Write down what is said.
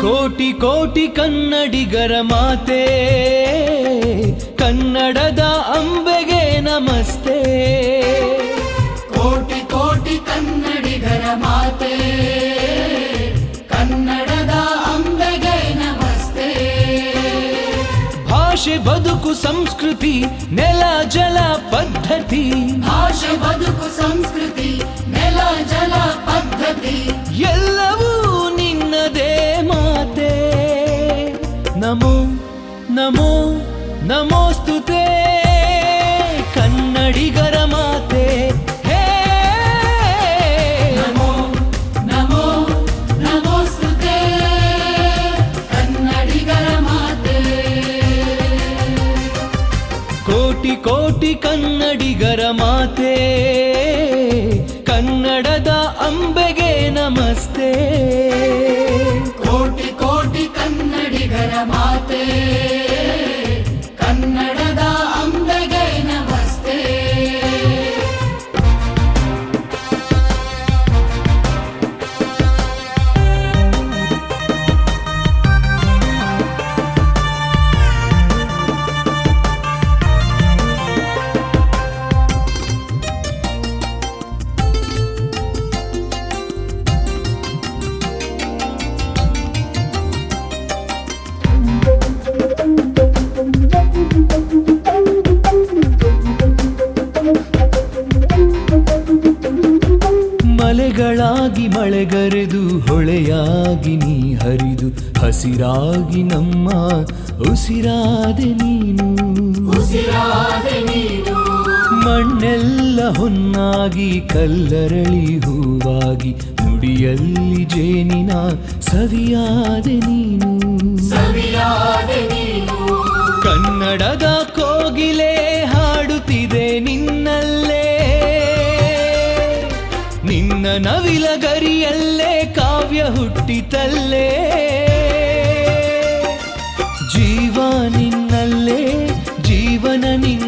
ಕೋಟಿ ಕೋಟಿ ಕನ್ನಡಿಗರ ಮಾತೆ ಕನ್ನಡದ ಅಂಬೆಗೆ ನಮಸ್ತೆ. ಕೋಟಿ ಕೋಟಿ ಕನ್ನಡಿಗರ ಮಾತೆ ಕನ್ನಡದ ಅಂಬೆಗೆ ನಮಸ್ತೆ. ಭಾಷೆ ಬದುಕು ಸಂಸ್ಕೃತಿ ನೆಲ ಜಲ ನಮೋ ನಮೋ ನಮೋಸ್ತುತೆ ಕನ್ನಡಿಗರ ಮಾತೆ ಹೇ. ನಮೋ ನಮೋ ನಮೋಸ್ತುತೆ ಕನ್ನಡಿಗರ ಮಾತೆ. ಕೋಟಿ ಕೋಟಿ ಕನ್ನಡಿಗರ ಮಾತೆ ಕನ್ನಡದ ಅಂಬೆಗೆ ನಮಸ್ತೆ. ಕೋಟಿ ಕೋಟಿ ಕನ್ನಡಿಗರ ಮಾತೆ. ಮಲೆಗಳಾಗಿ ಮಳೆಗರೆದು ಹೊಳೆಯಾಗಿ ನೀ ಹರಿದು ಹಸಿರಾಗಿ ನಮ್ಮ ಉಸಿರಾದೆ ನೀನು. ಮಣ್ಣೆಲ್ಲ ಹೊನ್ನಾಗಿ ಕಲ್ಲರಳಿ ಹೂವಾಗಿ ನುಡಿಯಲ್ಲಿ ಜೇನಿನ ಸವಿಯಾದೆ ನೀನು. ಹುಟ್ಟಿ ತಲ್ಲೇ ಜೀವ ನಿನ್ನಲ್ಲೇ ಜೀವನ ನಿನ್ನ